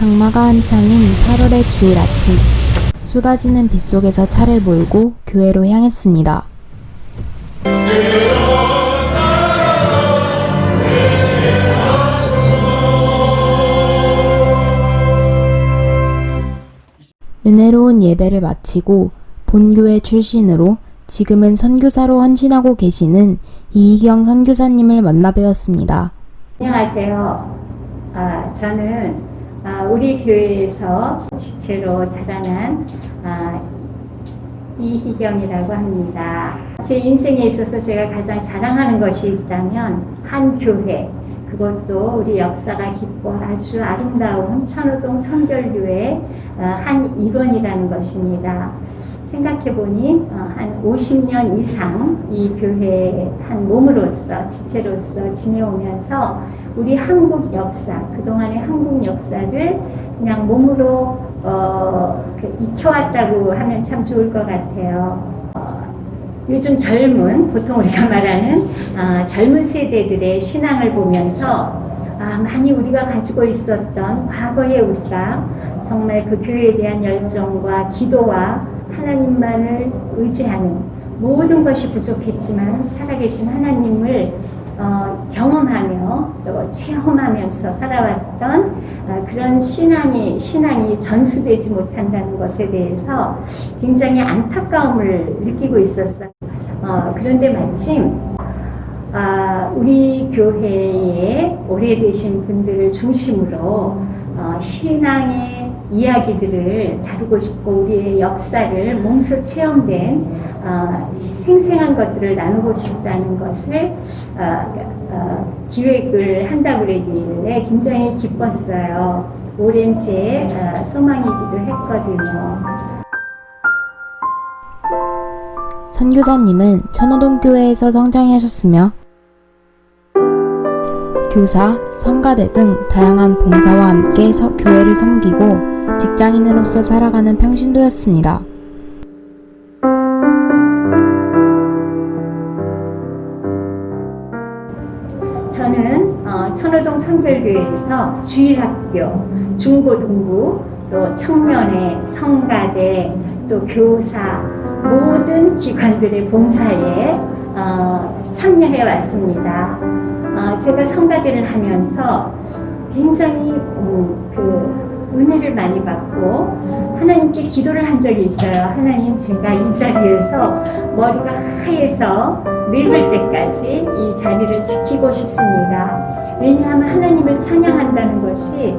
장마가 한창인 8월의 주일 아침. 쏟아지는 빗 속에서 차를 몰고 교회로 향했습니다. 은혜로운 예배를 마치고 본교회 출신으로 지금은 선교사로 헌신하고 계시는 이희경 선교사님을 만나 뵈었습니다. 안녕하세요. 아, 저는 아, 우리 교회에서 지체로 자라난 아, 이희경이라고 합니다. 제 인생에 있어서 제가 가장 자랑하는 것이 있다면 한 교회, 그것도 우리 역사가 깊고 아주 아름다운 천호동 선결교회 어, 한 일원이라는 것입니다. 생각해보니 어, 한 50년 이상 이 교회의 한 몸으로서 지체로서 지내오면서 우리 한국 역사, 그동안의 한국 역사를 그냥 몸으로 어, 그 익혀왔다고 하면 참 좋을 것 같아요. 어, 요즘 젊은, 보통 우리가 말하는 아, 젊은 세대들의 신앙을 보면서 아, 많이 우리가 가지고 있었던 과거의 우리가 정말 그 교회에 대한 열정과 기도와 하나님만을 의지하는 모든 것이 부족했지만 살아계신 하나님을 어, 경험하며 또 체험하면서 살아왔던 아, 그런 신앙이 신앙이 전수되지 못한다는 것에 대해서 굉장히 안타까움을 느끼고 있었어요. 어, 그런데 마침 아, 우리 교회에 오래되신 분들을 중심으로 어, 신앙의 이야기들을 다루고 싶고 우리의 역사를 몸소 체험된 어, 생생한 것들을 나누고 싶다는 것을 어, 어, 기획을 한다고 그러길래 굉장히 기뻤어요. 오랜 제 어, 소망이기도 했거든요. 선교사님은 천호동 교회에서 성장하셨으며 교사, 성가대 등 다양한 봉사와 함께 서- 교회를 섬기고 직장인으로서 살아가는 평신도였습니다. 저는 어, 천호동 성결교회에서 주일학교, 중고등부, 또 청년회, 성가대, 또 교사 모든 기관들의 봉사에 어, 참여해 왔습니다. 어, 제가 성가대를 하면서 굉장히 음, 그 은혜를 많이 받고 하나님께 기도를 한 적이 있어요. 하나님 제가 이 자리에서 머리가 하얘서 늙을 때까지 이 자리를 지키고 싶습니다. 왜냐하면 하나님을 찬양한다는 것이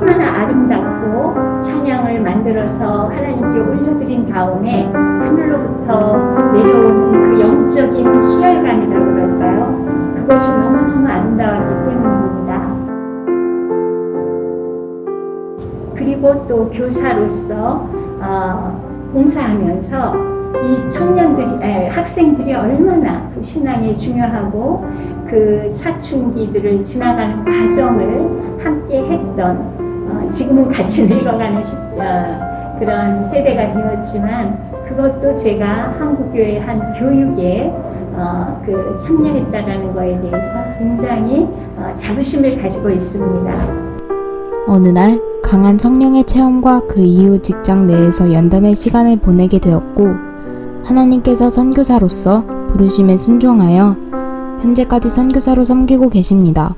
얼마나 아름답고 찬양을 만들어서 하나님께 올려드린 다음에 하늘로부터 내려오는 그 영적인 희열감이라고 그럴까요? 그것이 너무너무 아름다웠기 때문입니다. 그리고 또 교사로서 어, 봉사하면서 이 청년들이, 에, 학생들이 얼마나 그 신앙이 중요하고 그 사춘기들을 지나가는 과정을 함께 했던, 어, 지금은 같이 늙어가는 시, 어, 그런 세대가 되었지만 그것도 제가 한국교회 한 교육에 어, 그 참여했다라는 거에 대해서 굉장히 어, 자부심을 가지고 있습니다. 어느 날 강한 성령의 체험과 그 이후 직장 내에서 연단의 시간을 보내게 되었고 하나님께서 선교사로서 부르심에 순종하여 현재까지 선교사로 섬기고 계십니다.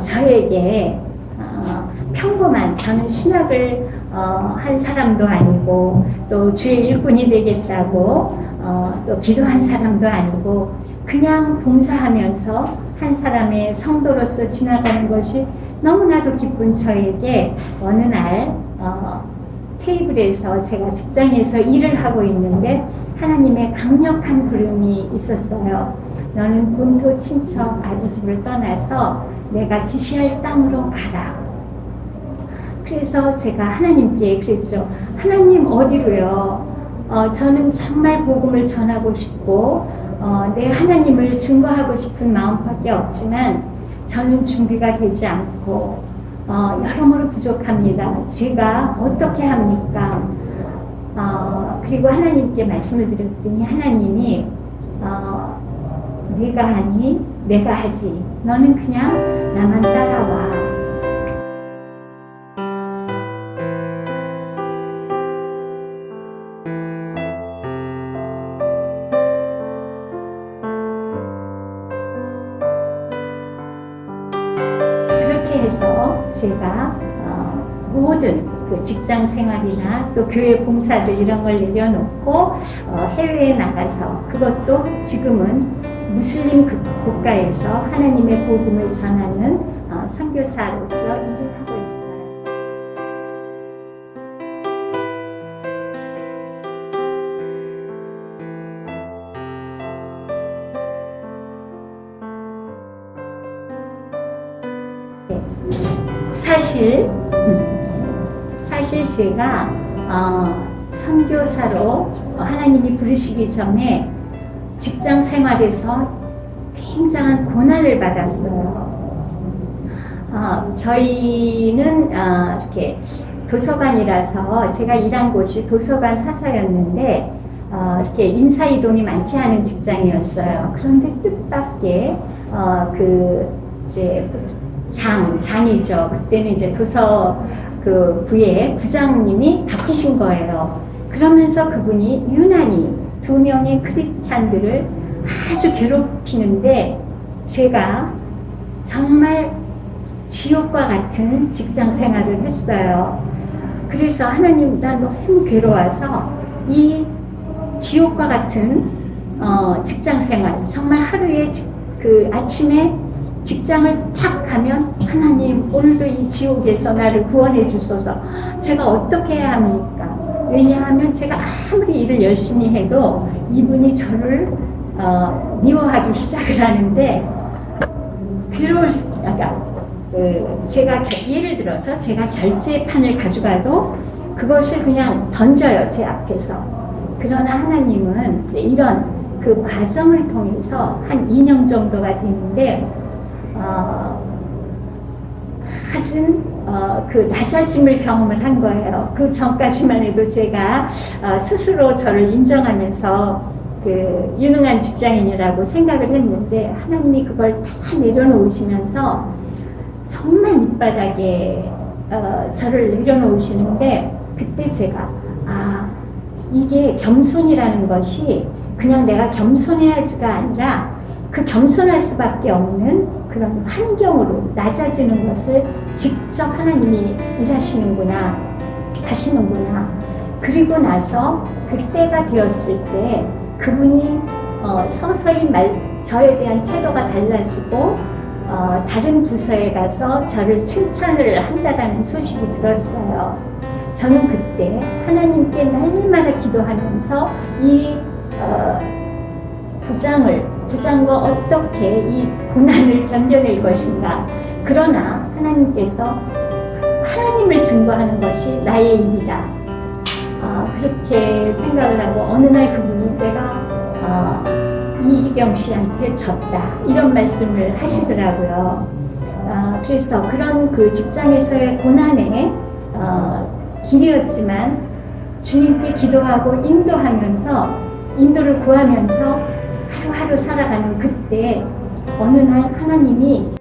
저에게 어, 평범한 저는 신학을 어, 한 사람도 아니고 또 주의 일꾼이 되겠다고 어, 또 기도한 사람도 아니고 그냥 봉사하면서 한 사람의 성도로서 지나가는 것이 너무나도 기쁜 저에게 어느 날 어, 테이블에서 제가 직장에서 일을 하고 있는데 하나님의 강력한 부름이 있었어요. 너는 본토 친척 아비 집을 떠나서 내가 지시할 땅으로 가라. 그래서 제가 하나님께 그랬죠. 하나님 어디로요? 어, 저는 정말 복음을 전하고 싶고 어, 내 하나님을 증거하고 싶은 마음밖에 없지만 저는 준비가 되지 않고 어, 여러모로 부족합니다. 제가 어떻게 합니까? 어, 그리고 하나님께 말씀을 드렸더니 하나님이 어, 네가 하니 내가 하지. 너는 그냥 나만 따라와. 해서 제가 어, 모든 그 직장 생활이나 또 교회 봉사들 이런 걸 내려놓고 어, 해외에 나가서 그것도 지금은 무슬림 국- 국가에서 하나님의 복음을 전하는 어, 선교사로서 일을 하고 있어요. 사실 사실 제가 어, 선교사로 하나님이 부르시기 전에 직장 생활에서 굉장한 고난을 받았어요. 어, 저희는 어, 이렇게 도서관이라서 제가 일한 곳이 도서관 사서였는데 어, 이렇게 인사 이동이 많지 않은 직장이었어요. 그런데 뜻밖의 어, 그 이제 장 장이죠. 그때는 이제 도서 그 부의 부장님이 바뀌신 거예요. 그러면서 그분이 유난히 두 명의 크리스찬들을 아주 괴롭히는데 제가 정말 지옥과 같은 직장 생활을 했어요. 그래서 하나님 나 너무 괴로워서 이 지옥과 같은 어, 직장 생활 정말 하루에 직- 그 아침에 직장을 탁 가면 하나님 오늘도 이 지옥에서 나를 구원해 주소서 제가 어떻게 해야 합니까? 왜냐하면 제가 아무리 일을 열심히 해도 이분이 저를 어, 미워하기 시작을 하는데 괴로울 수, 그러니까 그 제가 결- 예를 들어서 제가 결제판을 가져가도 그것을 그냥 던져요 제 앞에서. 그러나 하나님은 이제 이런 그 과정을 통해서 한 2년 정도가 됐는데 어, 갖은 어, 그 낮아짐을 경험을 한 거예요. 그 전까지만 해도 제가 어, 스스로 저를 인정하면서 그 유능한 직장인이라고 생각을 했는데 하나님이 그걸 다 내려놓으시면서 정말 밑바닥에 어, 저를 내려놓으시는데 그때 제가 아 이게 겸손이라는 것이 그냥 내가 겸손해야지가 아니라 그 겸손할 수밖에 없는 그런 환경으로 낮아지는 것을 직접 하나님이 일하시는구나 하시는구나 그리고 나서 그때가 되었을 때 그분이 어, 서서히 말, 저에 대한 태도가 달라지고 어, 다른 부서에 가서 저를 칭찬을 한다라는 소식이 들었어요. 저는 그때 하나님께 날마다 기도하면서 이 어, 부장을 부장과 어떻게 이 고난을 견뎌낼 것인가. 그러나 하나님께서 하나님을 증거하는 것이 나의 일이다. 아, 그렇게 생각을 하고 어느 날 그분이 내가 아, 이희경 씨한테 졌다 이런 말씀을 하시더라고요. 아, 그래서 그런 그 직장에서의 고난의 어, 길이었지만 주님께 기도하고 인도하면서 인도를 구하면서 하루하루 살아가는 그때 어느 날 하나님이